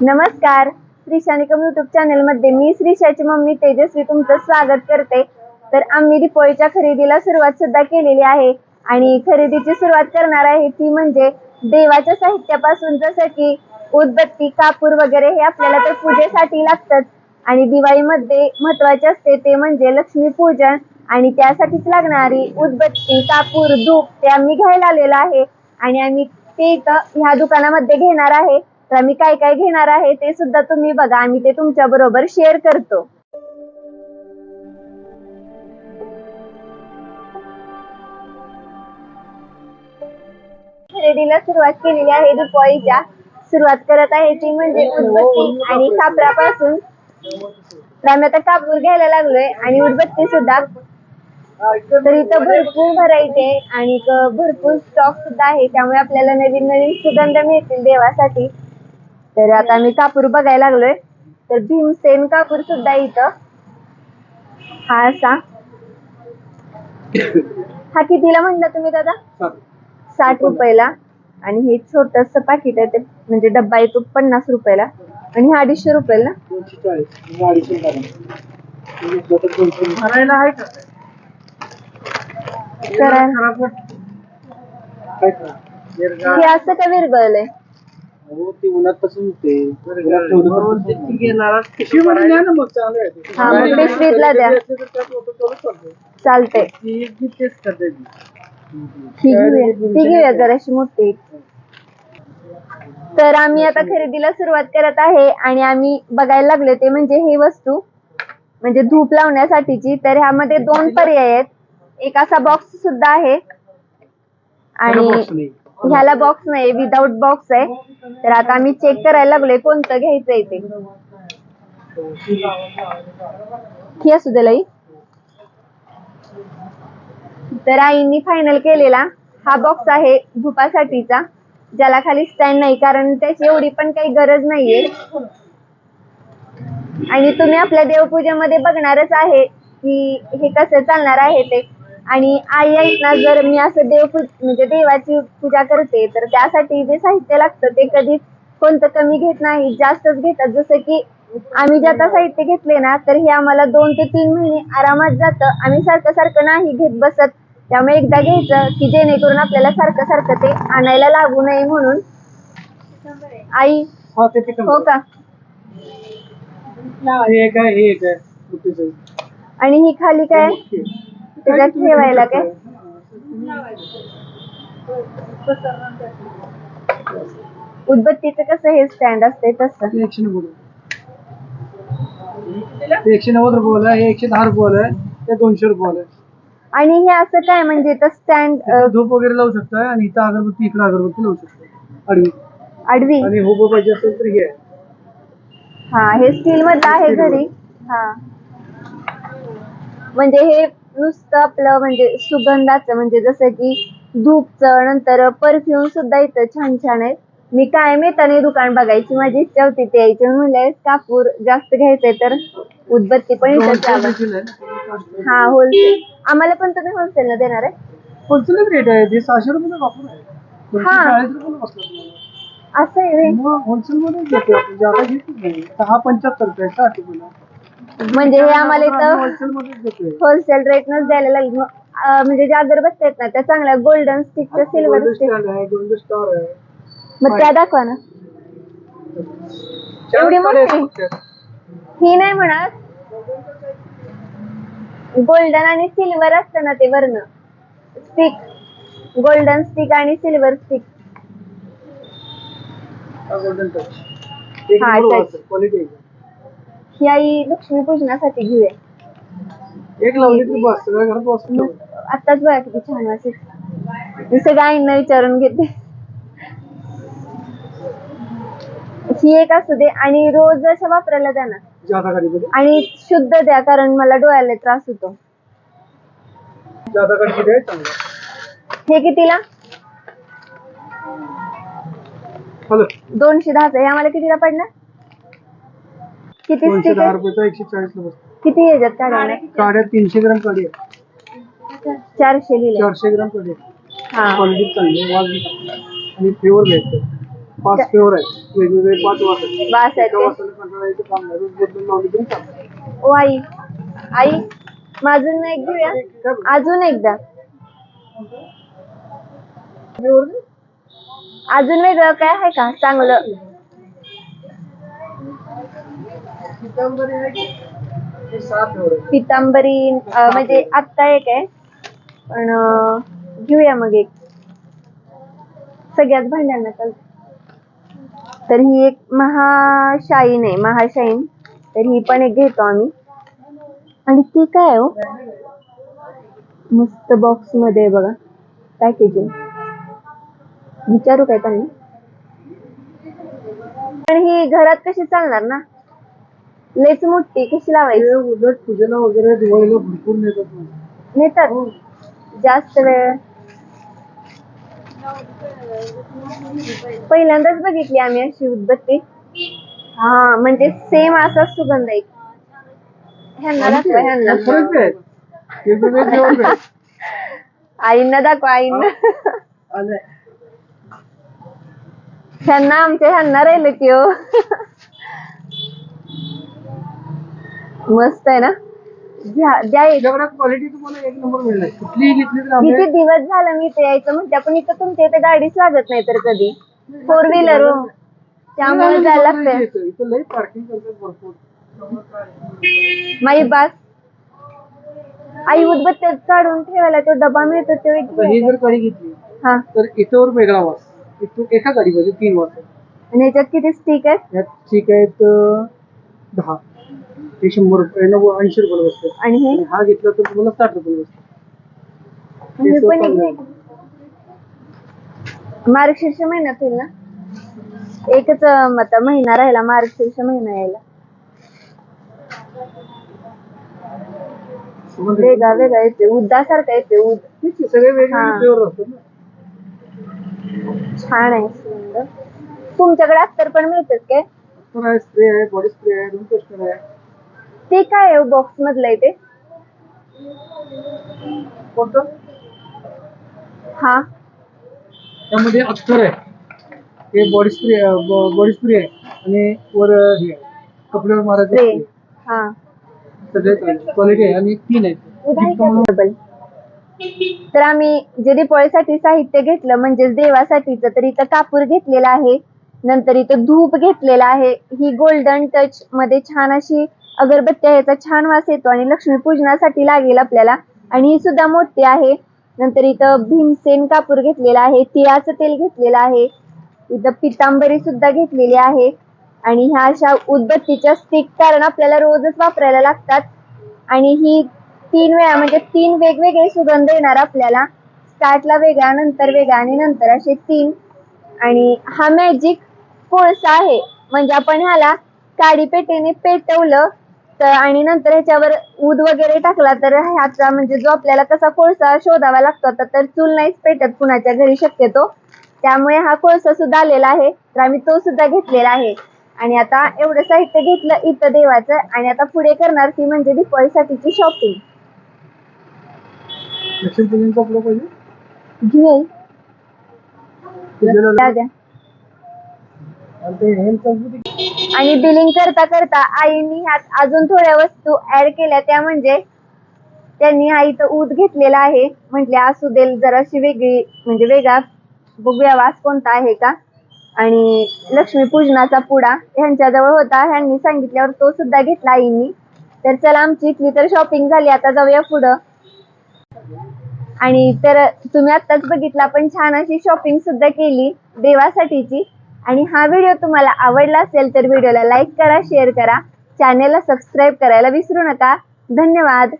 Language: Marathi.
नमस्कार. श्रीशानिकम युट्यूब चॅनलमध्ये मी श्रीशाची मम्मी तेजस्वी तुमचं स्वागत करते. तर आम्ही दीपोळीच्या खरेदीला सुरुवात सुद्धा केलेली आहे. आणि खरेदीची सुरुवात करणार आहे ती म्हणजे देवाच्या साहित्यापासून जसं की उदबत्ती कापूर वगैरे हे आपल्याला तर पूजेसाठी लागतात. आणि दिवाळीमध्ये महत्त्वाचे असते ते म्हणजे लक्ष्मीपूजन. आणि त्यासाठीच लागणारी उदबत्ती कापूर धूप ते आम्ही घ्यायला आलेलं आहे. आणि आम्ही ते इथं ह्या दुकानामध्ये घेणार आहे. तर आम्ही काय काय घेणार आहे ते सुद्धा तुम्ही बघा. आम्ही ते तुमच्या बरोबर शेअर करतो. खरेदीला सुरुवात केलेली आहे दिवाळीच्या सुरुवात करत आहे ती म्हणजे उदबत्ती आणि कापरापासून तर आम्ही आता कापूर घ्यायला लागलोय आणि उदबत्ती सुद्धा. तर इथं भरपूर व्हरायटी आहे आणि भरपूर स्टॉक सुद्धा आहे. त्यामुळे आपल्याला नवीन नवीन सुगंध मिळतील देवासाठी. तर आता आम्ही कापूर बघायला लागलोय. तर भीमसेन कापूर सुद्धा इथं. हा असा. हा कितीला म्हणला तुम्ही दादा? साठ. रुपयाला. आणि हे छोटस पाकिट आहे ते म्हणजे डब्बा येतो पन्नास रुपयाला. आणि हा अडीचशे रुपयाला म्हणजे निर्गाळ. हे असं का विरगळलंय हो ते उन्हात तसं होते उन्हात ठेवलं तर तसं. पिशवीमध्ये न्या ना मग चांगलं आहे ते. हा, मग पिशवीतला द्या. असेल तर त्यात होतं तेवढं चालतंय. ही घेऊया ती घेऊया जराशी मोठी तर आम्ही आता खरेदीला सुरुवात करत आहे आणि आम्ही बघायला लागले ते म्हणजे ही वस्तू म्हणजे धूप लावण्यासाठीची तर ह्यामध्ये दोन पर्याय आहेत एक असा बॉक्स सुद्धा आहे आणि. ह्याला बॉक्स नाही विदाऊट बॉक्स आहे. तर आता आम्ही चेक करायला लागलोय कोणतं घ्यायचंय ते. ही असू दे लई. तर आईनी फायनल केलेला. हा बॉक्स आहे धुपासाठीचा ज्याला खाली स्टँड नाही कारण त्याची एवढी पण काही गरज नाहीये. आणि तुम्ही आपल्या देवपूजेमध्ये बघणारच आहे की हे कसं चालणार आहे ते. आणि आई आहेत ना जर मी असं देव म्हणजे देवाची पूजा करते तर त्यासाठी जे साहित्य लागतं ते कधीच कोणतं कमी घेत नाही जास्तच घेतात. जसं की आम्ही जे आता साहित्य घेतले ना तर हे आम्हाला दोन ते तीन महिने आरामात जातं. आम्ही सारखं सारखं नाही घेत बसत. त्यामुळे एकदा घ्यायचं की जेणेकरून आपल्याला सारखं सारखं ते आणायला लागू नये म्हणून. आई? हा का. आणि ही खाली काय. त्याच्यात ठेवायला काय? उदबत्तीचं कसं हे स्टँड असते तसं. ते एकशे नव्वद रुपये. ते एकशे नव्वद रुपयाला आहे हे एकशे दहा रुपयाला आहे ते दोनशे रुपयाला आहे आणि हे असं काय म्हणजे तर स्टँड इथं धूप वगैरे लावू शकताय आणि इथं अगरबत्ती इकडे अगरबत्ती लावू शकताय. आडवी आडवी आणि हो पाहिजे असेल तर हे. आहे. हा हे स्टील मधलं आहे घरी. हा. म्हणजे हे नुसतं आपलं म्हणजे सुगंधाचं म्हणजे जसं की धूपचं नंतर परफ्यूम सुद्धा इथं छान छान आहेत. मी कायम येताना दुकान बघायची माझी इच्छा होती ते यायची. म्हणले कापूर जास्त घ्यायचंय तर उदबत्ती पण इथं. हा होलसेल आम्हाला पण तुम्ही होलसेलला देणार आहे? होलसेलच रेट आहे. सहाशे रुपये आहे. हा. असं आहे होलसेल मध्ये नाही. सहा पंच्याहत्तर रुपये साठ रुपयाला. म्हणजे हे आम्हाला इथं होलसेल होलसेल रेटनच द्यायला लागेल. मग, अं, म्हणजे ज्या अगरबत्त्या आहेत ना त्या चांगल्या गोल्डन स्टिकच्या सिल्वर स्टिक आहे मग त्या दाखवा ना. चार एवढी आहेत मोठी? फक्त. ही नाही म्हणत. गोल्डन आणि सिल्वर असतं ना ते वरन. स्टिक गोल्डन स्टिक आणि सिल्वर स्टिक हा गोल्डन टच एक हा, नंबर touch. वाटतं, क्वालिटी आहे. ही आई लक्ष्मी पूजनासाठी घेऊया. एक लावली की बस सगळ्या घरात बस मग आताच बघा किती छान वाटते मी सगळ्या आईंना विचारून घेते. ही एक असू दे आणि रोज अशा वापरायला द्या ना. जादा गाडीमध्ये आणि शुद्ध द्या कारण मला डोळ्याला त्रास होतो. जादा गाडीमध्ये आहे चांगलं. हे कितीला? हॅलो. दोनशे दहाच. हे आम्हाला कितीला पडणार? किती दोनशे दहा आहे रुपयाचा एकशे चाळीस ला बसतो. किती याच्यात काढायला काड्या तीनशे ग्राम काडी आहे चारशे लिहिले. चारशे ग्राम काडी आहे हा. क्वालिटी चांगली आहे वाज आहे. आणि प्युअर घ्यायचं. पाच फ्लेवर आहेत. वेगवेगळे पाच वास आहेत. वास आहेत एका ते? वासाला कंटाळा यायचं काम नाही. रोज बदलून लावली तरी चालतं. ओ आई. आई माझून एक घेऊया? अजून एकदा. अजून वेगळं काय आहे का? चांगलं. पितांबरी? हे म्हणजे आत्ता एक आहे. पण घेऊया मग एक. सगळ्याच भांड्यांना चालतं तर ही एक महाशाईन आहे महाशाईन. तर ही पण एक घेतो आम्ही. आणि ती काय हो? मस्त बॉक्समध्ये बघा. पॅकेजिंग विचारू काय त्यांना? पण ही घरात कशी चालणार ना? लयच मोठी कशी लावायची? हे उलट पूजेला वगैरे दिवाळीला भरपूर नेतात ना. नेतात? जास्त वेळ? पहिल्यांदाच बघितली आम्ही अशी उदबत्ती. हा म्हणजे सेम असा सुगंध आहे. ह्यांना दाखवा ह्यांना. आहे आहेत. आईंना दाखवा आईंना. ह्यांना आमच्या ह्यांना राहिलं की हो. मस्त आहे ना? द्या एक. तुझ्याकडे क्वालिटी तुम्हाला एक नंबर मिळणार. कुठलीही घेतली तर किती दिवस झालं मी इथे यायचं म्हणते पण इथं तुमच्या इथे गाडीच लागत नाही तर कधी. फोर व्हीलर हो. त्यामुळे जायला लागतंय. इथं इथं लई पार्किंग करतात भरपूर. माई बास. आई उदबत्त्या काढून ठेवायला तो डबा मिळतो तो एक आता ही जर कढी घेतली हा. तर इथवर वेगळा वास. इथून एका गाडीमध्ये तीन आहेत आणि याच्यात किती स्टिक आहेत? यात ठीक आहेत अं, दहा. हे शंभर रुपये नव्वद ऐंशी रुपये बसतात. आणि हे? आणि हा घेतला तर तुम्हाला साठ रुपये हे हे पण एक मार्गशीर्ष महिन्यात होईल ना? एकच अं, आता महिना राहिला मार्गशीर्ष महिना यायला? वेगळा वेगळा येते उद्दासारखा येते उद सगळे वेगवेगळे हा. फ्लेवर असतात ना. छान आहे सुंदर. तुमच्याकडे अत्तर पण मिळतात काय? आहे स्प्रे आहे बॉडी स्प्रे आहे रूम फ्रेशनर आहे. ते काय आहे बॉक्स मधलं आहे ते? कोणतं? हा. त्यामध्ये अत्तर आहे. हे बॉडी स्प्रे बॉडी स्प्रे आहे. आणि वर हे आहे, कपड्यावर मारायचं स्प्रे. हा. सगळे क्वालिटी आहे आणि तीन आहेत डबल तर आम्ही जे दिपोळीसाठी साहित्य घेतलं म्हणजेच देवासाठीच तर इथं कापूर घेतलेला आहे. नंतर इथं धूप घेतलेला आहे. ही गोल्डन टच मध्ये छान अशी अगरबत्ती याचा छान वास येतो आणि लक्ष्मीपूजनासाठी लागेल आपल्याला. आणि ही सुद्धा मोठी आहे. नंतर इथं भीमसेन कापूर घेतलेला आहे. तिळाचं तेल घेतलेलं आहे. इथं पितांबरी सुद्धा घेतलेली आहे. आणि ह्या अशा उदबत्तीच्या स्टिक कारण आपल्याला रोजच वापरायला लागतात. आणि ही तीन वेळा म्हणजे तीन वेगवेगळे सुगंध येणार आपल्याला. स्टार्टला वेगळा नंतर वेगळा आणि नंतर असे तीन. आणि हा मॅजिक कोळसा आहे. म्हणजे आपण ह्याला काडी पेटीने पेटवलं तर आणि नंतर ह्याच्यावर ऊद वगैरे टाकला तर ह्याचा म्हणजे जो आपल्याला कसा कोळसा शोधावा लागतो आता तर चूल नाहीच पेटत कुणाच्या घरी शक्यतो. त्यामुळे हा कोळसा सुद्धा आलेला आहे तर आम्ही तो सुद्धा घेतलेला आहे. आणि आता एवढं साहित्य घेतलं इथं देवाचं आणि आता पुढे करणार ती म्हणजे दिवाळीसाठीची शॉपिंग लक्ष्मीपूजनचं आपलं पाहिजे? घेऊ पूजेला द्या द्या. आणि ते हेल्थ संस्कृती आणि बिलिंग करता करता आईनी ह्यात अजून थोड्या वस्तू ऍड केल्या. त्या म्हणजे त्यांनी हा इथं ऊद घेतलेला आहे. म्हटले असू देल जराशी वेगळी म्हणजे वेगळा बघूया वास कोणता आहे का? आणि लक्ष्मीपूजनाचा पुडा ह्यांच्याजवळ होता. ह्यांनी सांगितल्यावर तो सुद्धा घेतला आईंनी. तर चला आमची इथली तर शॉपिंग झाली. आता जाऊया पुढं. आणि तर तुम्ही आत्ताच बघितला पण छान अशी शॉपिंग सुद्धा केली देवासाठीची. आणि हा व्हिडिओ तुम्हाला आवडला असेल तर व्हिडिओला लाईक करा शेअर करा. चॅनेलला सबस्क्राईब करायला विसरू नका. धन्यवाद.